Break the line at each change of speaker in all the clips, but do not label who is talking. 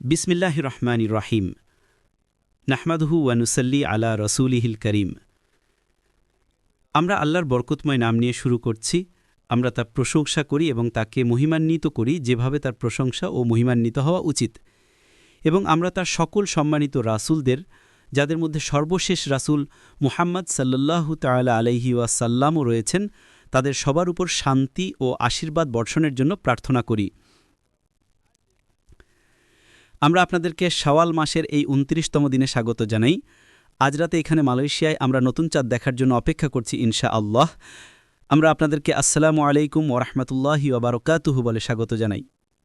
বিসমিল্লাহ রহমান রাহিম নাহমাদহু ওয়ানুসল্লি আলা রসুলিহিল করিম। আমরা আল্লাহর বরকতময় নাম নিয়ে শুরু করছি। আমরা তার প্রশংসা করি এবং তাকে মহিমান্বিত করি যেভাবে তার প্রশংসা ও মহিমান্বিত হওয়া উচিত। এবং আমরা তার সকল সম্মানিত রাসূলদের, যাদের মধ্যে সর্বশেষ রাসূল মুহাম্মদ সাল্লাল্লাহু তাআলা আলাইহি ওয়াসাল্লামও রয়েছেন, তাদের সবার উপর শান্তি ও আশীর্বাদ বর্ষণের জন্য প্রার্থনা করি। আমরা আপনাদেরকে শাওয়াল মাসের এই উনত্রিশতম দিনে স্বাগত জানাই। আজ রাতে এখানে মালয়েশিয়ায় আমরা নতুন চাঁদ দেখার জন্য অপেক্ষা করছি ইনশা আল্লাহ আমরা আপনাদেরকে আসসালামু আলাইকুম ওরহমতুল্লাহি ওবরকাতুহু বলে স্বাগত জানাই।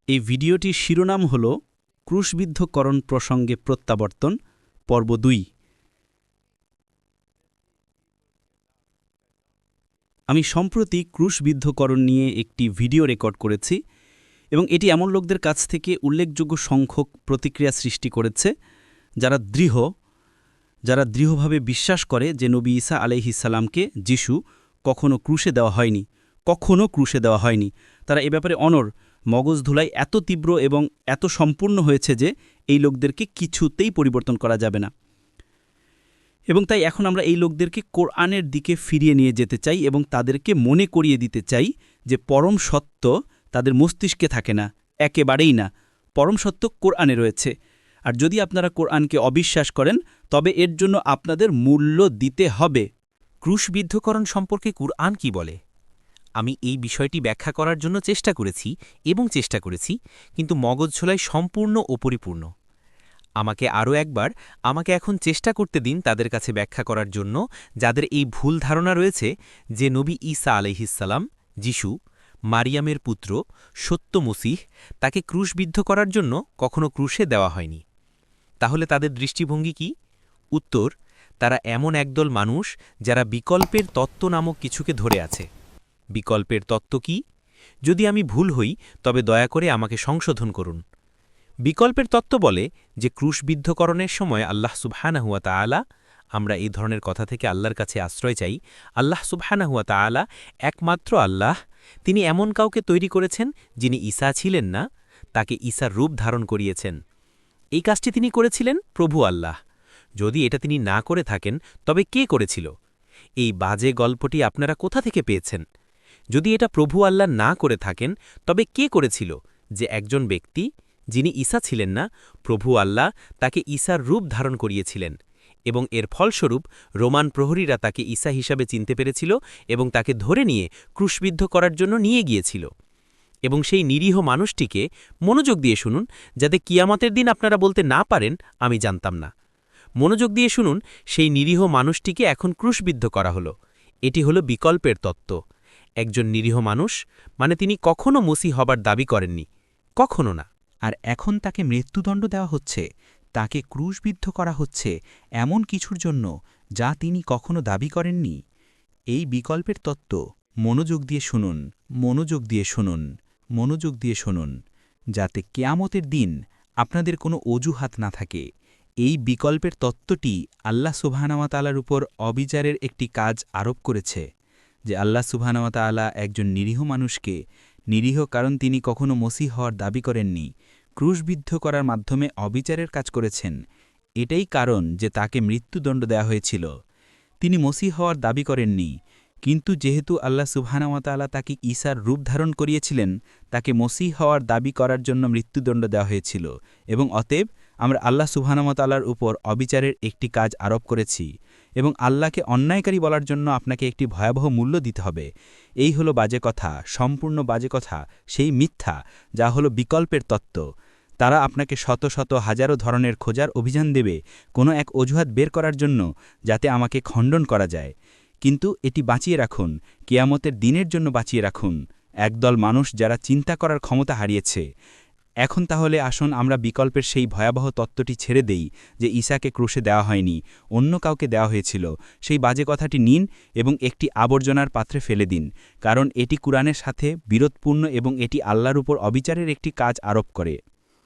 এই ভিডিওটির শিরোনাম হল ক্রুশবিদ্ধকরণ প্রসঙ্গে প্রত্যাবর্তন, পর্ব দুই। আমি সম্প্রতি ক্রুশবিদ্ধকরণ নিয়ে একটি ভিডিও রেকর্ড করেছি। এবং এটি এমন লোকদের কাছ থেকে উল্লেখযোগ্য সংখ্যক প্রতিক্রিয়া সৃষ্টি করেছে, যারা দৃঢ়, যারা দৃঢ়ভাবে বিশ্বাস করে যে নবী ঈসা আলাইহিসাল্লামকে যিশু কখনও ক্রুশে দেওয়া হয়নি কখনও ক্রুশে দেওয়া হয়নি। তারা এ ব্যাপারে অনর মগজ ধুলাই এত তীব্র এবং এত সম্পূর্ণ হয়েছে যে এই লোকদেরকে কিছুতেই পরিবর্তন করা যাবে না। এবং তাই এখন আমরা এই লোকদেরকে কোরআনের দিকে ফিরিয়ে নিয়ে যেতে চাই এবং তাদেরকে মনে করিয়ে দিতে চাই যে পরম সত্য তাদের মস্তিষ্কে থাকে না, একেবারেই না। পরম সত্য কোরআনে রয়েছে। আর যদি আপনারা কোরআনকে অবিশ্বাস করেন, তবে এর জন্য আপনাদের মূল্য দিতে হবে।
ক্রুশবিদ্ধকরণ সম্পর্কে কুরআন কি বলে? আমি এই বিষয়টি ব্যাখ্যা করার জন্য চেষ্টা করেছি এবং চেষ্টা করেছি, কিন্তু মগজ ঝোলায় সম্পূর্ণ ও পরিপূর্ণ। আমাকে আরও একবার আমাকে এখন চেষ্টা করতে দিন তাদের কাছে ব্যাখ্যা করার জন্য, যাদের এই ভুল ধারণা রয়েছে যে নবী ঈসা আলহিসাল্লাম যিশু মারিয়ামের পুত্র সত্য মসিহ তাকে ক্রুশবিদ্ধ করার জন্য কখনো ক্রুশে দেওয়া হয়নি। তাহলে তাদের দৃষ্টিভঙ্গি কি? উত্তর, তারা এমন একদল মানুষ যারা বিকল্পের তত্ত্ব নামক কিছুকে ধরে আছে। বিকল্পের তত্ত্ব কি? যদি আমি ভুল হই, তবে দয়া করে আমাকে সংশোধন করুন। বিকল্পের তত্ত্ব বলে যে ক্রুশবিদ্ধকরণের সময় আল্লাহ সুবহানাহুয়া তাআলা, আমরা এই ধরনের কথা থেকে আল্লাহর কাছে আশ্রয় চাই। আল্লাহ সুবহানাহুয়া তাআলা একমাত্র আল্লাহ তিনি এমন কাউকে তৈরি করেছেন যিনি ঈসা ছিলেন না, তাকে ঈসার রূপ ধারণ করিয়েছেন। এই কাজটি তিনি করেছিলেন প্রভু আল্লাহ। যদি এটা তিনি না করে থাকেন, তবে কে করেছিল? এই বাজে গল্পটি আপনারা কোথা থেকে পেয়েছেন? যদি এটা প্রভু আল্লাহ না করে থাকেন, তবে কে করেছিল যে একজন ব্যক্তি যিনি ঈসা ছিলেন না, প্রভু আল্লাহ তাকে ঈসার রূপ ধারণ করিয়েছিলেন? এবং এর ফলস্বরূপ রোমান প্রহরীরা তাকে ঈসা হিসাবে চিনতে পেরেছিল এবং তাকে ধরে নিয়ে ক্রুশবিদ্ধ করার জন্য নিয়ে গিয়েছিল। এবং সেই নিরীহ মানুষটিকে মনোযোগ দিয়ে শুনুন, যাতে কিয়ামতের দিন আপনারা বলতে না পারেন, আমি জানতাম না। মনোযোগ দিয়ে শুনুন, সেই নিরীহ মানুষটিকে এখন ক্রুশবিদ্ধ করা হলো। এটি হলো বিকল্পের তত্ত্ব। একজন নিরীহ মানুষ মানে তিনি কখনও মুসি হবার দাবি করেননি। কখনো না।
আর এখন তাকে মৃত্যুদণ্ড দেওয়া হচ্ছে। তাকে ক্রুশবিদ্ধ করা হচ্ছে এমন কিছুর জন্য যা তিনি কখনো দাবি করেননি। এই বিকল্পের তত্ত্ব, মনোযোগ দিয়ে শুনুন, মনোযোগ দিয়ে শুনুন, মনোযোগ দিয়ে শুনুন, যাতে কেয়ামতের দিন আপনাদের কোনো অজুহাত না থাকে। এই বিকল্পের তত্ত্বটি আল্লাহ সুবাহানাওয়াতালার উপর অবিচারের একটি কাজ আরোপ করেছে, যে আল্লাহ সুবাহানাওয়াতালা একজন নিরীহ মানুষকে, নিরীহ কারণ তিনি কখনো মসি হওয়ার দাবি করেননি ক্রুশবিদ্ধ করার মাধ্যমে অবিচারের কাজ করেছেন। এটাই কারণ যে তাকে মৃত্যুদণ্ড দেয়া হয়েছিল। তিনি মসি হওয়ার দাবি করেননি। কিন্তু যেহেতু আল্লাহ সুবহানাওয়াতালা তাকে ঈসার রূপ ধারণ করিয়েছিলেন, তাকে মসি হওয়ার দাবি করার জন্য মৃত্যুদণ্ড দেওয়া হয়েছিল এবং অতএব আমরা আল্লাহ সুবহানাওয়াতালার উপর অবিচারের একটি কাজ আরোপ করেছি এবং আল্লাহকে অন্যায়কারী বলার জন্য আপনাকে একটি ভয়াবহ মূল্য দিতে হবে। এই হলো বাজে কথা, সম্পূর্ণ বাজে কথা, সেই মিথ্যা, যা হলো বিকল্পের তত্ত্ব। তারা আপনাকে শত শত হাজারো ধরনের খোঁজার অভিযান দেবে কোনো এক অজুহাত বের করার জন্য যাতে আমাকে খণ্ডন করা যায়। কিন্তু এটি বাঁচিয়ে রাখুন, কেয়ামতের দিনের জন্য বাঁচিয়ে রাখুন। একদল মানুষ যারা চিন্তা করার ক্ষমতা হারিয়েছে। এখন তাহলে আসুন আমরা বিকল্পের সেই ভয়াবহ তত্ত্বটি ছেড়ে দেই যে ঈশাকে ক্রুশে দেওয়া হয়নি, অন্য কাউকে দেওয়া হয়েছিল। সেই বাজে কথাটি নিন এবং একটি আবর্জনার পাত্রে ফেলে দিন, কারণ এটি কুরআনের সাথে বিরোধপূর্ণ এবং এটি আল্লাহর উপর অবিচারের একটি কাজ আরোপ করে।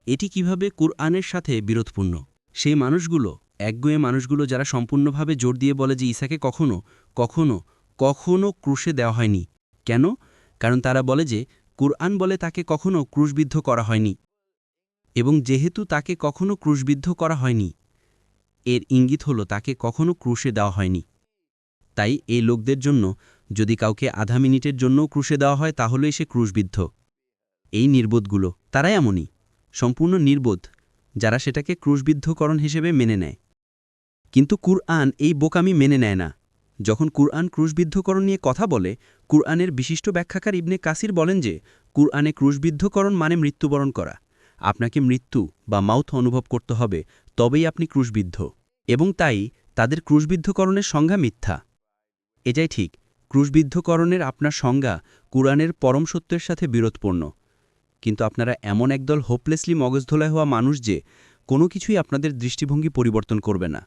এটি কীভাবে কুরআনের সাথে বিরোধপূর্ণ? সেই মানুষগুলো, একগুয়ে মানুষগুলো যারা সম্পূর্ণভাবে জোর দিয়ে বলে যে ইসাকে কখনো কখনো কখনো ক্রুশে দেওয়া হয়নি। কেন? কারণ তারা বলে যে কুরআন বলে তাকে কখনো ক্রুশবিদ্ধ করা হয়নি। এবং যেহেতু তাকে কখনো ক্রুশবিদ্ধ করা হয়নি, এর ইঙ্গিত হল তাকে কখনো ক্রুশে দেওয়া হয়নি। তাই এই লোকদের জন্য যদি কাউকে আধা মিনিটের জন্যও ক্রুশে দেওয়া হয়, তাহলেই সে ক্রুশবিদ্ধ। এই নির্বোধগুলো, তারাই এমনই। সম্পূর্ণ নির্বোধ, যারা সেটাকে ক্রুশবিদ্ধকরণ হিসেবে মেনে নেয়। কিন্তু কুরআন এই বোকামি মেনে নেয় না। যখন কুরআন ক্রুশবিদ্ধকরণ নিয়ে কথা বলে, কুরআনের বিশিষ্ট ব্যাখ্যাকার ইবনে কাসির বলেন যে, কুরআনে ক্রুশবিদ্ধকরণ মানে মৃত্যুবরণ করা। আপনাকে মৃত্যু বা মাউথ অনুভব করতে হবে, তবেই আপনি ক্রুশবিদ্ধ। এবং তাই তাদের ক্রুশবিদ্ধকরণের সংজ্ঞা মিথ্যা। এটাই ঠিক, ক্রুশবিদ্ধকরণের আপনার সংজ্ঞা কুরআনের পরম সত্যের সাথে বিরোধপূর্ণ। কিন্তু আপনারা এমন একদল হোপলেসলি মগজধোলায় হওয়া মানুষ যে কোনো কিছুই আপনাদের দৃষ্টিভঙ্গি পরিবর্তন করবে না।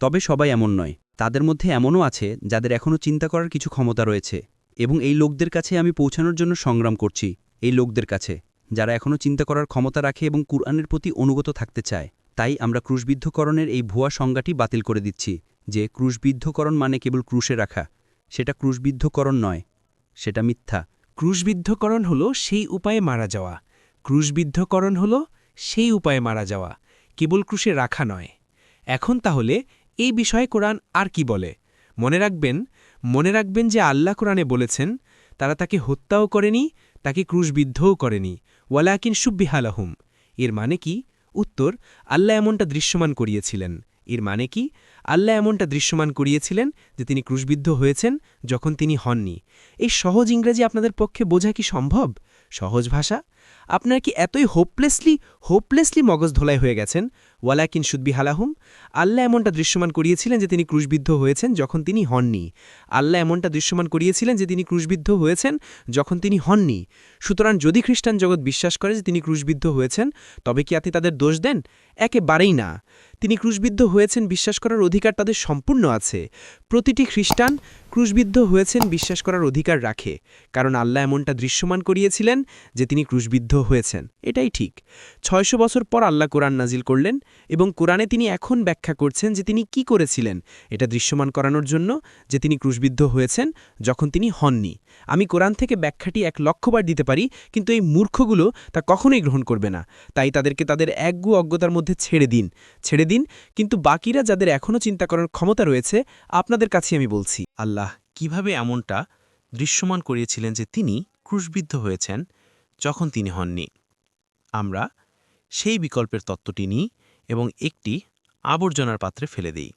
তবে সবাই এমন নয়। তাদের মধ্যে এমনও আছে যাদের এখনও চিন্তা করার কিছু ক্ষমতা রয়েছে এবং এই লোকদের কাছে আমি পৌঁছানোর জন্য সংগ্রাম করছি, এই লোকদের কাছে, যারা এখনও চিন্তা করার ক্ষমতা রাখে এবং কুরআনের প্রতি অনুগত থাকতে চায়। তাই আমরা ক্রুশবিদ্ধকরণের এই ভুয়া সংজ্ঞাটি বাতিল করে দিচ্ছি যে ক্রুশবিদ্ধকরণ মানে কেবল ক্রুশে রাখা। সেটা ক্রুশবিদ্ধকরণ নয়, সেটা মিথ্যা।
ক্রুশবিদ্ধকরণ হল সেই উপায়ে মারা যাওয়া। ক্রুশবিদ্ধকরণ হল সেই উপায়ে মারা যাওয়া, কেবল ক্রুশে রাখা নয়। এখন তাহলে এই বিষয়ে কোরআন আর কি বলে? মনে রাখবেন মনে রাখবেন যে আল্লাহ কোরআনে বলেছেন, তারা তাকে হত্যাও করেনি, তাকে ক্রুশবিদ্ধও করেনি। ওয়ালাকিন সুব্বিহালাহুম এর মানে কি? উত্তর, আল্লাহ এমনটা দৃশ্যমান করিয়েছিলেন। এর মানে কি? আল্লাহ এমনটা দৃশ্যমান করিয়েছিলেন যে তিনি ক্রুশবিদ্ধ হয়েছেন যখন তিনি হননি। এই সহজ ইংরেজি আপনাদের পক্ষে বোঝা কি সম্ভব? সহজ ভাষা? আপনার কি এতই হোপলেসলি হোপলেসলি মগজ ধোলাই হয়ে গেছেন? ওয়ালাকিন সুদ্বি হালাহুম। আল্লাহ এমনটা দৃশ্যমান করিয়েছিলেন যে তিনি ক্রুশবিদ্ধ হয়েছেন যখন তিনি হননি। আল্লাহ এমনটা দৃশ্যমান করিয়েছিলেন যে তিনি ক্রুশবিদ্ধ হয়েছেন যখন তিনি হননি। সুতরাং যদি খ্রিস্টান জগৎ বিশ্বাস করে যে তিনি ক্রুশবিদ্ধ হয়েছেন, তবে কি আপনি তাদের দোষ দেন? একেবারেই না। তিনি ক্রুশবিদ্ধ হয়েছেন বিশ্বাস করার অধিকার তাদের সম্পূর্ণ আছে। প্রতিটি খ্রিস্টান ক্রুশবিদ্ধ হয়েছেন বিশ্বাস করার অধিকার রাখে। কারণ আল্লাহ এমনটা দৃশ্যমান করিয়েছিলেন যে তিনি ক্রুশবিদ্ধ হয়েছেন। এটাই ঠিক। ছয়শো বছর পর আল্লাহ কোরআন নাজিল করলেন এবং কোরআনে তিনি এখন ব্যাখ্যা করছেন যে তিনি কি করেছিলেন। এটা দৃশ্যমান করানোর জন্য যে তিনি ক্রুশবিদ্ধ হয়েছেন যখন তিনি হননি। আমি কোরআন থেকে ব্যাখ্যাটি এক লক্ষবার দিতে পারি, কিন্তু এই মূর্খগুলো তা কখনোই গ্রহণ করবে না। তাই তাদেরকে তাদের একগু অজ্ঞতার মধ্যে ছেড়ে দিন। ছেড়ে দিন, কিন্তু বাকিরা যাদের এখনও চিন্তা করার ক্ষমতা রয়েছে, আপনাদের কাছে আমি বলছি।
আল্লাহ কীভাবে এমনটা দৃশ্যমান করিয়েছিলেন যে তিনি ক্রুশবিদ্ধ হয়েছেন? যখন তিনি হননি। আমরা সেই বিকল্পের তত্ত্বটি নিই এবং একটি আবর্জনার পাত্রে ফেলে দিই,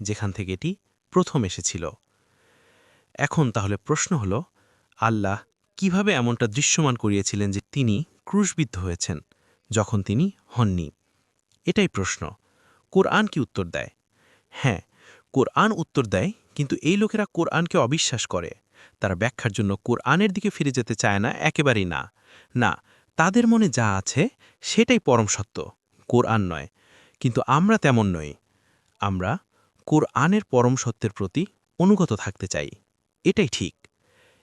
যেখান থেকে এটি প্রথম এসেছিল। এখন তাহলে প্রশ্ন হল, আল্লাহ কীভাবে এমনটা দৃশ্যমান করিয়েছিলেন যে তিনি ক্রুশবিদ্ধ হয়েছেন যখন তিনি হননি? এটাই প্রশ্ন। কোরআন কি উত্তর দেয়? হ্যাঁ কোরআন উত্তর দেয়, কিন্তু এই লোকেরা কোরআনকে অবিশ্বাস করে। তারা ব্যাখ্যার জন্য কোরআনের দিকে ফিরে যেতে চায় না, একেবারেই না। না, তাদের মনে যা আছে সেটাই পরম সত্য, কোরআন নয়। কিন্তু আমরা তেমন নই। আমরা কোরআনের পরম সত্যের প্রতি অনুগত থাকতে চাই। এটাই ঠিক।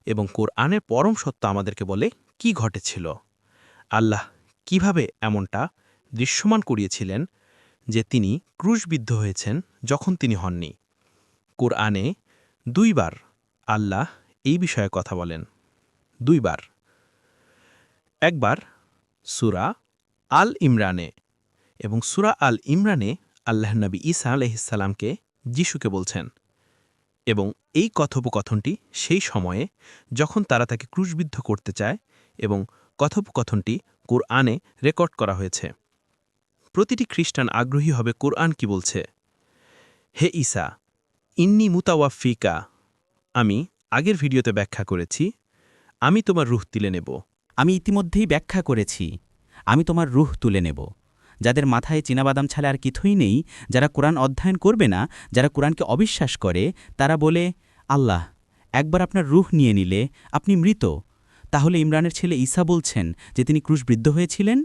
এবং কোরআনের পরম সত্য আমাদেরকে বলে কি ঘটেছিল? আল্লাহ কীভাবে এমনটা দৃশ্যমান করিয়েছিলেন যে তিনি ক্রুশবিদ্ধ হয়েছেন যখন তিনি হননি? কোরআনে দুইবার আল্লাহ এই বিষয়ে কথা বলেন। দুইবার। একবার সুরা আল ইমরানে এবং সুরা আল ইমরানে আল্লাহ নবী ঈসা আলহিসাল্লামকে যিশুকে বলছেন এবং এই কথোপকথনটি সেই সময়ে যখন তারা তাকে ক্রুশবিদ্ধ করতে চায় এবং কথোপকথনটি কোরআনে রেকর্ড করা হয়েছে। প্রতিটি খ্রিস্টান আগ্রহী হবে কোরআন কি বলছে? হে ঈসা, ইন্নি মুতাওয়াফিকা, আমি আগের ভিডিওতে ব্যাখ্যা করেছি, আমি তোমার রুহ তুলে নেব।
আমি ইতিমধ্যেই ব্যাখ্যা করেছি, আমি তোমার রুহ তুলে নেব। যাদের মাথায় চীনাবাদাম ছাড়া আর কিছুই নেই, যারা কোরআন অধ্যয়ন করবে না, যারা কোরআনকে অবিশ্বাস করে, তারা বলে, আল্লাহ, একবার আপনার রুহ নিয়ে নিলে আপনি মৃত। তাহলে ইমরানের ছেলে ঈসা বলছেন যে তিনি ক্রুশবৃদ্ধ হয়েছিলেন।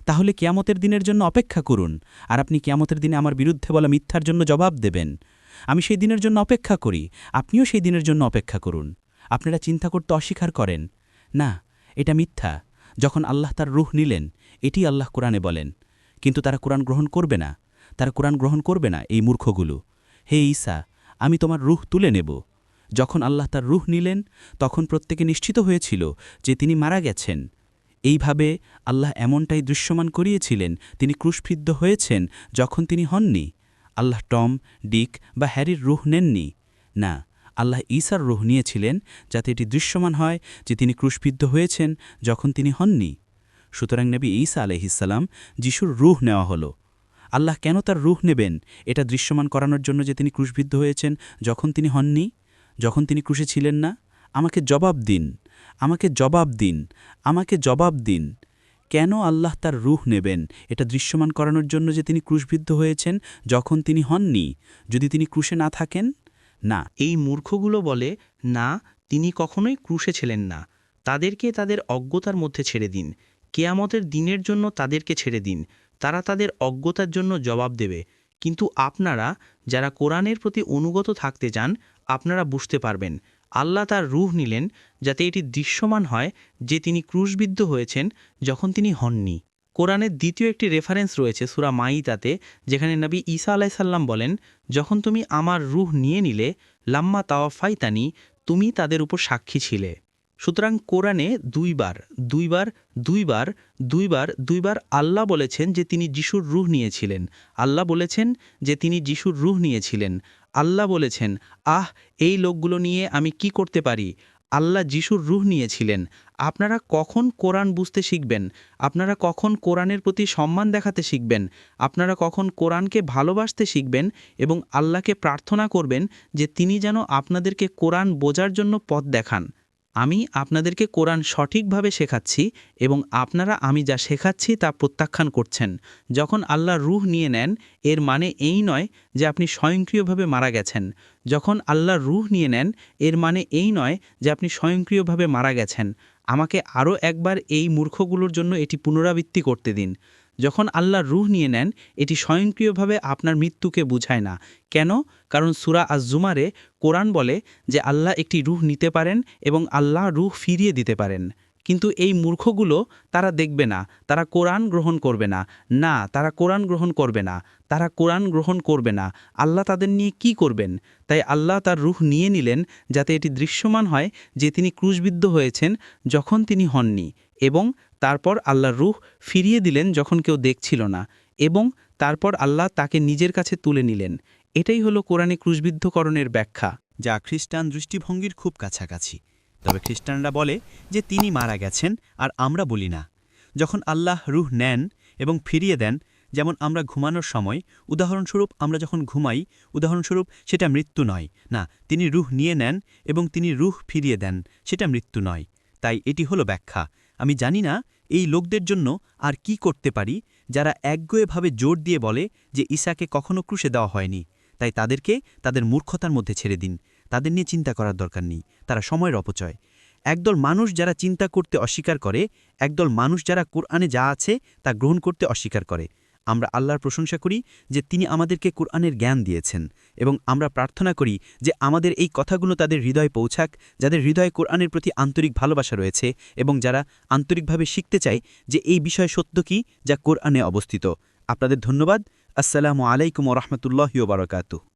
তাহলে কিয়ামতের দিনের জন্য অপেক্ষা করুন, আর আপনি কিয়ামতের দিনে আমার বিরুদ্ধে বলা মিথ্যার জন্য জবাব দেবেন। আমি সেই দিনের জন্য অপেক্ষা করি। আপনিও সেই দিনের জন্য অপেক্ষা করুন। আপনারা চিন্তা করতে অস্বীকার করেন। না, এটা মিথ্যা। যখন আল্লাহ তার রুহ নিলেন, এটি আল্লাহ কোরআনে বলেন। কিন্তু তারা কোরআন গ্রহণ করবে না। তারা কোরআন গ্রহণ করবে না, এই মূর্খগুলো। হে ঈসা, আমি তোমার রুহ তুলে নেব। যখন আল্লাহ তার রুহ নিলেন, তখন প্রত্যেকে নিশ্চিত হয়েছিল যে তিনি মারা গেছেন।
এইভাবে আল্লাহ এমনটাই দৃশ্যমান করিয়েছিলেন, তিনি ক্রুশবিদ্ধ হয়েছেন যখন তিনি হননি। আল্লাহ টম, ডিক বা হ্যারির রুহ নেননি? না, আল্লাহ ঈসার রুহ নিয়েছিলেন যাতে এটি দৃশ্যমান হয় যে তিনি ক্রুশবিদ্ধ হয়েছেন যখন তিনি হননি। সুতরাং নবী ঈসা আলহিসাল্লাম যিশুর রুহ নেওয়া হলো। আল্লাহ কেন তার রুহ নেবেন? এটা দৃশ্যমান করানোর জন্য যে তিনি ক্রুশবিদ্ধ হয়েছেন যখন তিনি হননি? যখন তিনি ক্রুশে ছিলেন না? আমাকে জবাব দিন। আমাকে জবাব দিন। আমাকে জবাব দিন। কেন আল্লাহ তার রুহ নেবেন? এটা দৃশ্যমান করানোর জন্য যে তিনি ক্রুশবিদ্ধ হয়েছেন, যখন তিনি হননি, যদি তিনি ক্রুশে না থাকেন? না।
এই মূর্খগুলো বলে, না, তিনি কখনোই ক্রুশে ছিলেন না। তাদেরকে তাদের অজ্ঞতার মধ্যে ছেড়ে দিন। কেয়ামতের দিনের জন্য তাদেরকে ছেড়ে দিন। তারা তাদের অজ্ঞতার জন্য জবাব দেবে। কিন্তু আপনারা, যারা কোরআনের প্রতি অনুগত থাকতে চান, আপনারা বুঝতে পারবেন। আল্লাহ তার রুহ নিলেন যাতে এটি দৃশ্যমান হয় যে তিনি ক্রুশবিদ্ধ হয়েছেন যখন তিনি হননি। কোরআনের দ্বিতীয় একটি রেফারেন্স রয়েছে সুরা মাইতাতে যেখানে নবী ঈসা আলাইসাল্লাম বলেন, যখন তুমি আমার রুহ নিয়ে নিলে, লাম্মা তাওয়াফাইতানি, তুমি তাদের উপর সাক্ষী ছিলে। সুতরাং কোরআনে দুইবার দুইবার দুইবার দুইবার দুইবার আল্লাহ বলেছেন যে তিনি যিশুর রুহ নিয়েছিলেন। আল্লাহ বলেছেন যে তিনি যিশুর রুহ নিয়েছিলেন। আল্লাহ বলেছেন, আহ, এই লোকগুলো নিয়ে আমি কি করতে পারি? আল্লাহ যিশুর রুহ নিয়েছিলেন। আপনারা কখন কোরআন বুঝতে শিখবেন? আপনারা কখন কোরআনের প্রতি সম্মান দেখাতে শিখবেন? আপনারা কখন কোরআনকে ভালোবাসতে শিখবেন এবং আল্লাহকে প্রার্থনা করবেন যে তিনি যেন আপনাদেরকে কোরআন বোঝার জন্য পথ দেখান? আমি আপনাদেরকে কোরআন সঠিকভাবে শেখাচ্ছি এবং আপনারা আমি যা শেখাচ্ছি তা প্রত্যাখ্যান করছেন। যখন আল্লাহ রুহ নিয়ে নেন, এর মানে এই নয় যে আপনি স্বয়ংক্রিয়ভাবে মারা গেছেন। যখন আল্লাহ রুহ নিয়ে নেন, এর মানে এই নয় যে আপনি স্বয়ংক্রিয়ভাবে মারা গেছেন। আমাকে আরও একবার এই মূর্খগুলোর জন্য এটি পুনরাবৃত্তি করতে দিন। যখন আল্লাহ রুহ নিয়ে নেন, এটি স্বয়ংক্রিয়ভাবে আপনার মৃত্যুকে বুঝায় না। কেন? কারণ সুরা আজজুমারে কোরআন বলে যে আল্লাহ একটি রুহ নিতে পারেন এবং আল্লাহ রুহ ফিরিয়ে দিতে পারেন। কিন্তু এই মূর্খগুলো তারা দেখবে না, তারা কোরআন গ্রহণ করবে না। না, তারা কোরআন গ্রহণ করবে না, তারা কোরআন গ্রহণ করবে না। আল্লাহ তাদের নিয়ে কি করবেন? তাই আল্লাহ তার রুহ নিয়ে নিলেন যাতে এটি দৃশ্যমান হয় যে তিনি ক্রুশবিদ্ধ হয়েছেন যখন তিনি হননি এবং তারপর আল্লাহ রুহ ফিরিয়ে দিলেন যখন কেউ দেখছিল না এবং তারপর আল্লাহ তাকে নিজের কাছে তুলে নিলেন। এটাই হলো কোরআনে ক্রুশবিদ্ধকরণের ব্যাখ্যা,
যা খ্রিস্টান দৃষ্টিভঙ্গির খুব কাছাকাছি। তবে খ্রিস্টানরা বলে যে তিনি মারা গেছেন আর আমরা বলি না। যখন আল্লাহ রুহ নেন এবং ফিরিয়ে দেন, যেমন আমরা ঘুমানোর সময়, উদাহরণস্বরূপ আমরা যখন ঘুমাই, উদাহরণস্বরূপ সেটা মৃত্যু নয়। না, তিনি রুহ নিয়ে নেন এবং তিনি রুহ ফিরিয়ে দেন, সেটা মৃত্যু নয়। তাই এটি হলো ব্যাখ্যা। আমি জানি না এই লোকদের জন্য আর কি করতে পারি, যারা একগোয়েভাবে জোর দিয়ে বলে যে ঈশাকে কখনো ক্রুশে দেওয়া হয়নি। তাই তাদেরকে তাদের মূর্খতার মধ্যে ছেড়ে দিন। তাদের নিয়ে চিন্তা করার দরকার নেই। তারা সময়ের অপচয়। একদল মানুষ যারা চিন্তা করতে অস্বীকার করে, একদল মানুষ যারা কোরআনে যা আছে তা গ্রহণ করতে অস্বীকার করে। আমরা আল্লাহর প্রশংসা করি যে তিনি আমাদেরকে কোরআনের জ্ঞান দিয়েছেন এবং আমরা প্রার্থনা করি যে আমাদের এই কথাগুলো তাদের হৃদয়ে পৌঁছাক, যাদের হৃদয় কোরআনের প্রতি আন্তরিক ভালোবাসা রয়েছে এবং যারা আন্তরিকভাবে শিখতে চায় যে এই বিষয় সত্য কি যা কোরআনে অবস্থিত। আপনাদের ধন্যবাদ। আসসালামু আলাইকুম রহমতুল্লাহ বারকাতুহ।